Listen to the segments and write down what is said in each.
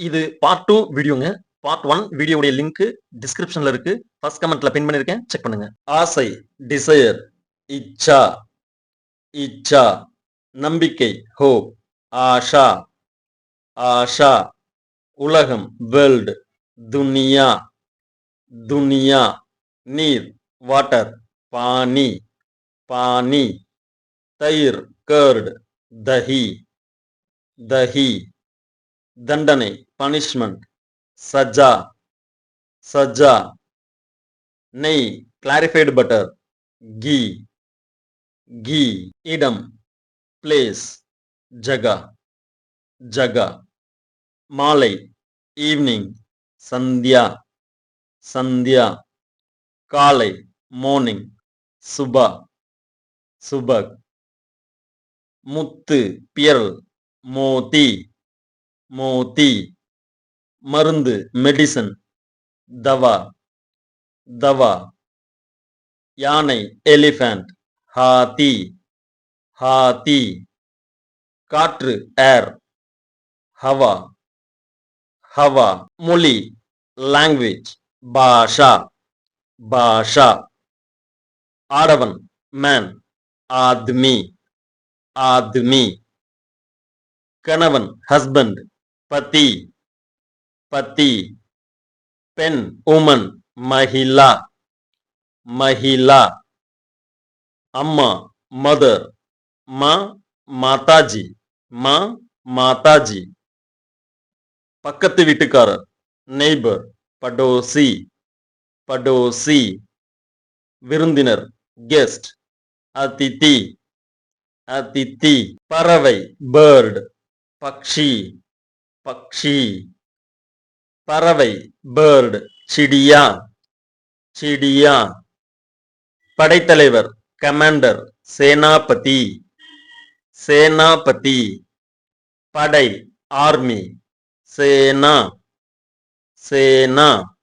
இது part two வீடியோங்க part one வீடியோடைய லிங்க் டிஸ்கிரிப்ஷன்ல இருக்கு. ஃபர்ஸ்ட் கமெண்ட்ல பின் பண்ணிருக்கேன். செக் பண்ணுங்க. ஆசை டிசையர் இச்சா இச்சா நம்பிக்கை ஹோ ஆஷா ஆஷா உலகம் வேர்ல்டு துனியா துனியா நீர் வாட்டர் பானி பானி தயிர் கர்டு தஹி தஹி. தண்டனை பனிஷ்மெண்ட் சஜ்ஜா சஜ்ஜா நெய் கிளாரிஃபைடு பட்டர் கீ. கீ இடம் பிளேஸ் ஜகா. ஜகா. மாலை ஈவினிங் சந்தியா. சந்தியா. காலை மார்னிங் சுபா. சுபக். முத்து பியல் மோதி. மோதி மருந்து மெடிசன் தவா தவா யானை எலிஃபண்ட் ஹாத்தி ஹாத்தி காற்று ஏர் ஹவா ஹவா மொழி லாங்குவேஜ் பாஷா பாஷா ஆடவன் மேன் ஆத்மி ஆத்மி கணவன் ஹஸ்பண்ட் பதி பதி பெண் உமன் மகிழா மகிழா அம்மா மதர் மா மாதாஜி மா மாதாஜி. பக்கத்து வீட்டுக்காரர் நெய்பர் படோசி படோசி. விருந்தினர் கெஸ்ட் அதிதி அதிதி பறவை பேர்டு பக்ஷி. பக்ஷி. பறவை பேர்டு சிடியா. சிடியா. படைத்தலைவர் கமாண்டர் சேனாபதி. சேனாபதி. படை ஆர்மி சேனா. சேனா.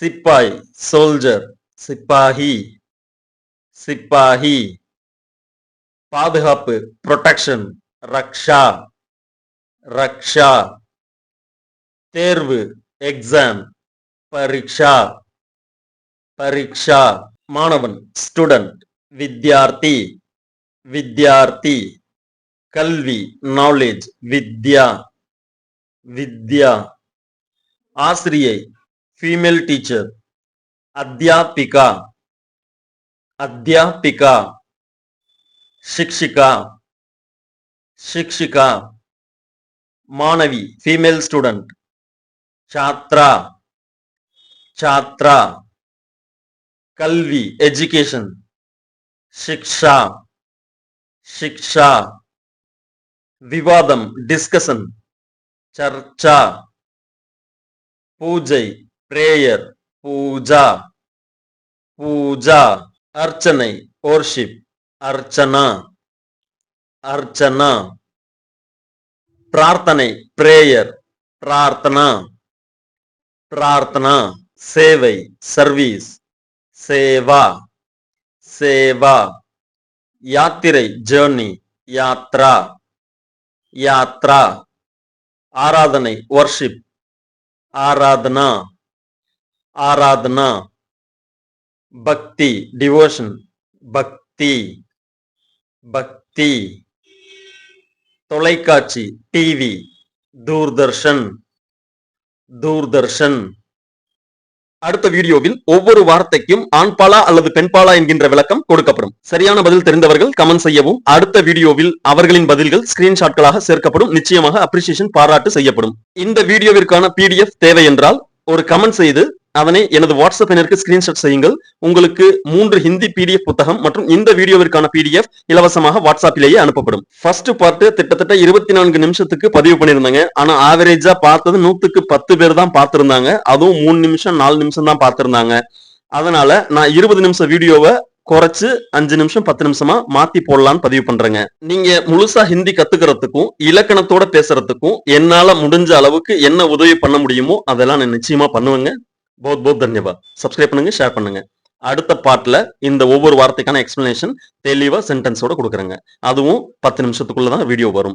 சிப்பாய் சோல்ஜர் சிப்பாஹி சிப்பாஹி பாதுகாப்பு புரொடெக்ஷன் ரக்ஷா. ரக்ஷா தேர்வு எக்ஸாம் பரீட்சா பரீட்சா மாணவன் ஸ்டூடெண்ட் வித்யார்த்தி வித்யார்த்தி கல்வி நாலேஜ் வித்யா வித்யா ஆசிரியை ஃபீமேல் டீச்சர் அத்தியாபிகா அத்தியாபிகா शिक्षिका शिक्षिका మానవి ఫీమేల్ స్టూడెంట్ ఛాత్ర ఛాత్ర. కల్వి ఎడ్యుకేషన్ శిక్ష శిక్ష. వివాదం డిస్కషన్ చర్చ. పూజై ప్రేయర్ పూజ. పూజ. అర్చనై వర్షిప్ అర్చన. అర్చన. பிரார்த்தனை பிரேயர் பிரார்த்தனா பிரார்த்தனா சேவை சர்வீஸ் சேவா சேவா யாத்திரை ஜேர்னி யாத்ரா யாத்ரா ஆராதனை வர்ஷிப் ஆராதனா ஆராதனா பக்தி டிவோஷன் பக்தி பக்தி தொலைக்காட்சி டிவி தூர்தர்ஷன் தூர்தர்ஷன். அடுத்த வீடியோவில் ஒவ்வொரு வார்த்தைக்கும் ஆண்பாலா அல்லது பெண்பாலா என்கின்ற விளக்கம் கொடுக்கப்படும். சரியான பதில் தெரிந்தவர்கள் கமெண்ட் செய்யவும் அடுத்த வீடியோவில் அவர்களின் பதில்கள் ஸ்கிரீன்ஷாட்களாக சேர்க்கப்படும். நிச்சயமாக அப்ரிசியேஷன் பாராட்டு செய்யப்படும். இந்த வீடியோவிற்கான பிடிஎஃப் தேவை என்றால் ஒரு கமெண்ட் செய்து அவனை எனது வாட்ஸ்அப் எண்ணிற்கு ஸ்கிரீன்ஷாட் செய்யுங்கள். உங்களுக்கு மூன்று ஹிந்தி பிடிஎஃப் புத்தகம் மற்றும் இந்த வீடியோவிற்கான பிடிஎஃப் இலவசமாக வாட்ஸ்அப்பிலேயே அனுப்பப்படும். ஃபர்ஸ்ட் பார்ட் கிட்டத்தட்ட இருபத்தி நான்கு நிமிஷத்துக்கு பதிவு பண்ணியிருந்தாங்க. ஆனா ஆவரேஜா பார்த்தது நூத்துக்கு பத்து பேர் தான் பார்த்திருந்தாங்க. அதுவும் மூணு நிமிஷம் நாலு நிமிஷம் தான் பார்த்திருந்தாங்க. அதனால நான் இருபது நிமிஷம் வீடியோவை குறைச்சு அஞ்சு நிமிஷம் பத்து நிமிஷமா மாத்தி போடலான்னு பதிவு பண்றேங்க. நீங்க முழுசா ஹிந்தி கத்துக்கிறதுக்கும் இலக்கணத்தோட பேசுறதுக்கும் என்னால முடிஞ்ச அளவுக்கு என்ன உதவி பண்ண முடியுமோ அதெல்லாம் நான் நிச்சயமா பண்ணுவேங்க. போத் போத் தன்யவாத் சப்ஸ்கிரைப் பண்ணுங்க ஷேர் பண்ணுங்க. அடுத்த பார்ட்ல இந்த ஒவ்வொரு வார்த்தைக்கான எக்ஸ்பிளனேஷன் தெளிவா சென்டென்ஸோட கொடுக்குறேங்க. அதுவும் பத்து நிமிஷத்துக்குள்ள தான் வீடியோ வரும்.